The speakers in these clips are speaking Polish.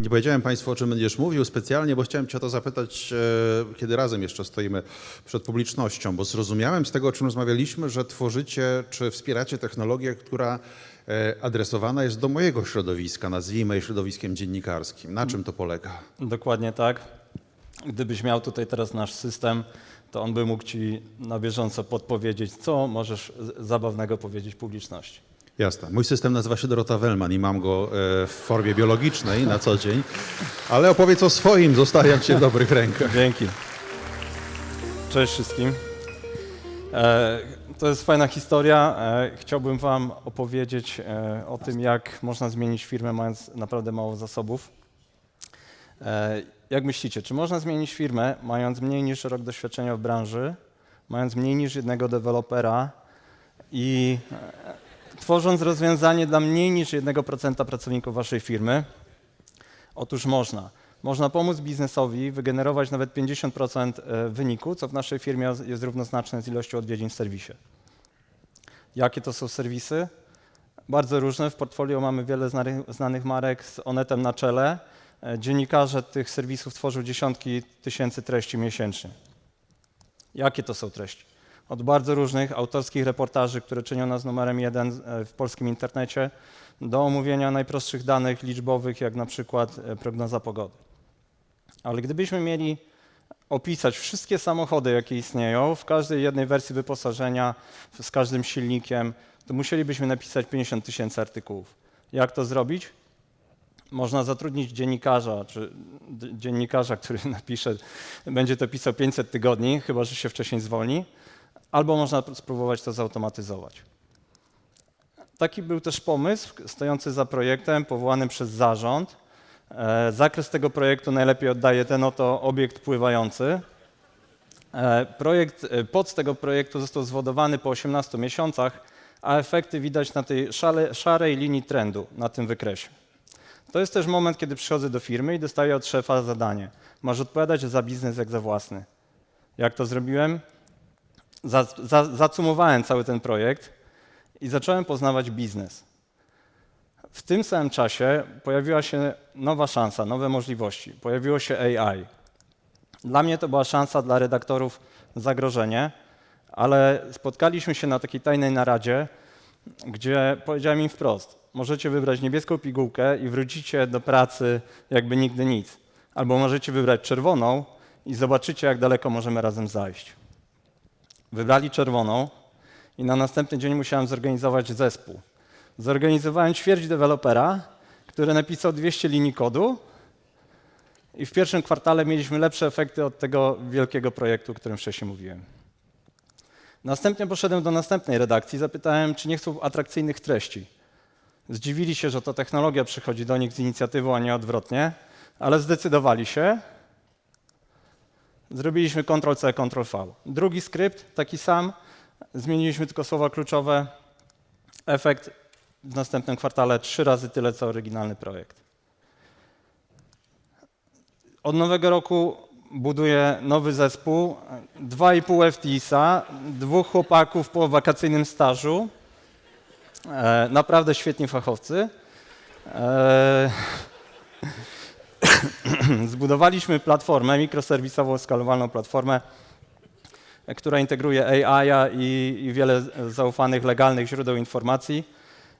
Nie powiedziałem Państwu, o czym będziesz mówił specjalnie, bo chciałem Cię o to zapytać, e, kiedy razem jeszcze stoimy przed publicznością, bo zrozumiałem z tego, o czym rozmawialiśmy, że tworzycie czy wspieracie technologię, która e, adresowana jest do mojego środowiska, nazwijmy je środowiskiem dziennikarskim. Na czym to polega? Dokładnie tak. Gdybyś miał tutaj teraz nasz system, to on by mógł ci na bieżąco podpowiedzieć, co możesz zabawnego powiedzieć publiczności. Jasne. Mój system nazywa się Dorota Wellman i mam go e, w formie biologicznej na co dzień, ale opowiedz o swoim, zostawiam Cię w dobrych rękach. Dzięki. Cześć wszystkim. E, to jest fajna historia. E, chciałbym Wam opowiedzieć o tym, jak można zmienić firmę, mając naprawdę mało zasobów. Jak myślicie, czy można zmienić firmę, mając mniej niż rok doświadczenia w branży, mając mniej niż jednego dewelopera i tworząc rozwiązanie dla mniej niż 1% pracowników Waszej firmy? Otóż można. Można pomóc biznesowi wygenerować nawet 50% e, wyniku, co w naszej firmie jest równoznaczne z ilością odwiedzin w serwisie. Jakie to są serwisy? Bardzo różne. W portfolio mamy wiele znanych, marek z Onetem na czele. E, Dziennikarze tych serwisów tworzą dziesiątki tysięcy treści miesięcznie. Jakie to są treści? Od bardzo różnych autorskich reportaży, które czynią nas numerem jeden e, w polskim internecie, do omówienia najprostszych danych liczbowych, jak na przykład e, prognoza pogody. Ale gdybyśmy mieli opisać wszystkie samochody, jakie istnieją, w każdej jednej wersji wyposażenia, z każdym silnikiem, to musielibyśmy napisać 50 tysięcy artykułów. Jak to zrobić? Można zatrudnić dziennikarza, czy dziennikarza, który napisze, będzie to pisał 500 tygodni, chyba że się wcześniej zwolni, albo można spróbować to zautomatyzować. Taki był też pomysł stojący za projektem, powołanym przez zarząd. E, Zakres tego projektu najlepiej oddaje ten oto obiekt pływający. E, Projekt, e, pod tego projektu został zwodowany po 18 miesiącach, a efekty widać na tej szale, szarej linii trendu na tym wykresie. To jest też moment, kiedy przychodzę do firmy i dostaję od szefa zadanie. Masz odpowiadać za biznes jak za własny. Jak to zrobiłem? Za, za, zacumowałem cały ten projekt i zacząłem poznawać biznes. W tym samym czasie pojawiła się nowa szansa, nowe możliwości. Pojawiło się AI. Dla mnie to była szansa, dla redaktorów zagrożenie, ale spotkaliśmy się na takiej tajnej naradzie, gdzie powiedziałem im wprost: możecie wybrać niebieską pigułkę i wrócicie do pracy jakby nigdy nic. Albo możecie wybrać czerwoną i zobaczycie, jak daleko możemy razem zajść. Wybrali czerwoną i na następny dzień musiałem zorganizować zespół. Zorganizowałem ćwierć dewelopera, który napisał 200 linii kodu i w pierwszym kwartale mieliśmy lepsze efekty od tego wielkiego projektu, o którym wcześniej mówiłem. Następnie poszedłem do następnej redakcji, zapytałem, czy nie chcą atrakcyjnych treści. Zdziwili się, że to technologia przychodzi do nich z inicjatywą, a nie odwrotnie, ale zdecydowali się. Zrobiliśmy Ctrl-C, Ctrl-V. Drugi skrypt, taki sam, zmieniliśmy tylko słowa kluczowe. Efekt w następnym kwartale trzy razy tyle, co oryginalny projekt. Od nowego roku buduję nowy zespół, 2,5 FTIS-a, dwóch chłopaków po wakacyjnym stażu, e, naprawdę świetni fachowcy. E, zbudowaliśmy platformę, mikroserwisową, skalowalną platformę, która integruje AI i, i wiele zaufanych, legalnych źródeł informacji,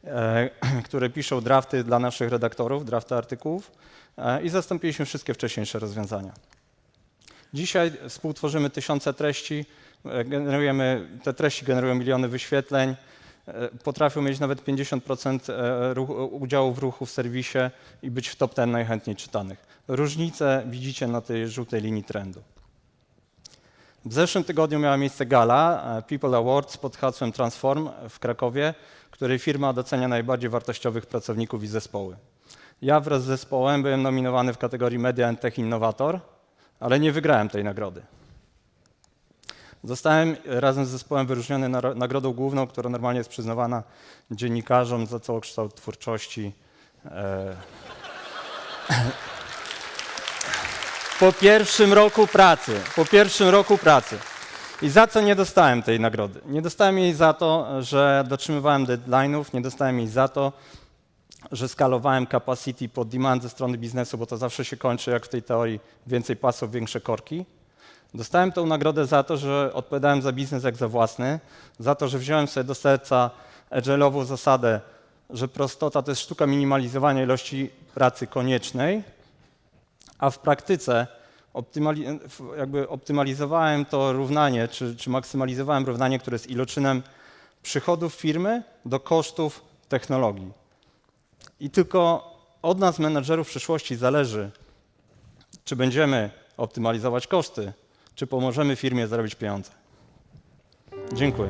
e, które piszą drafty dla naszych redaktorów, drafty artykułów e, i zastąpiliśmy wszystkie wcześniejsze rozwiązania. Dzisiaj współtworzymy tysiące treści, e, generujemy, te treści generują miliony wyświetleń, potrafią mieć nawet 50% e, udziału w ruchu w serwisie i być w top 10 najchętniej czytanych. Różnice widzicie na tej żółtej linii trendu. W zeszłym tygodniu miała miejsce gala e, People Awards pod hasłem Transform w Krakowie, której firma docenia najbardziej wartościowych pracowników i zespoły. Ja wraz z zespołem byłem nominowany w kategorii Media and Tech Innovator, ale nie wygrałem tej nagrody. Zostałem razem z zespołem wyróżniony nagrodą główną, która normalnie jest przyznawana dziennikarzom za całokształt twórczości. E, po pierwszym roku pracy. Po pierwszym roku pracy. I za co nie dostałem tej nagrody? Nie dostałem jej za to, że dotrzymywałem deadline'ów, nie dostałem jej za to, że skalowałem capacity pod demand ze strony biznesu, bo to zawsze się kończy jak w tej teorii więcej pasów, większe korki. Dostałem tą nagrodę za to, że odpowiadałem za biznes jak za własny, za to, że wziąłem sobie do serca agile'ową zasadę, że prostota to jest sztuka minimalizowania ilości pracy koniecznej, a w praktyce optymali- jakby optymalizowałem to równanie, czy, czy maksymalizowałem równanie, które jest iloczynem przychodów firmy do kosztów technologii. I tylko od nas, menedżerów przyszłości, zależy, czy będziemy optymalizować koszty, czy pomożemy firmie zarobić pieniądze. Dziękuję.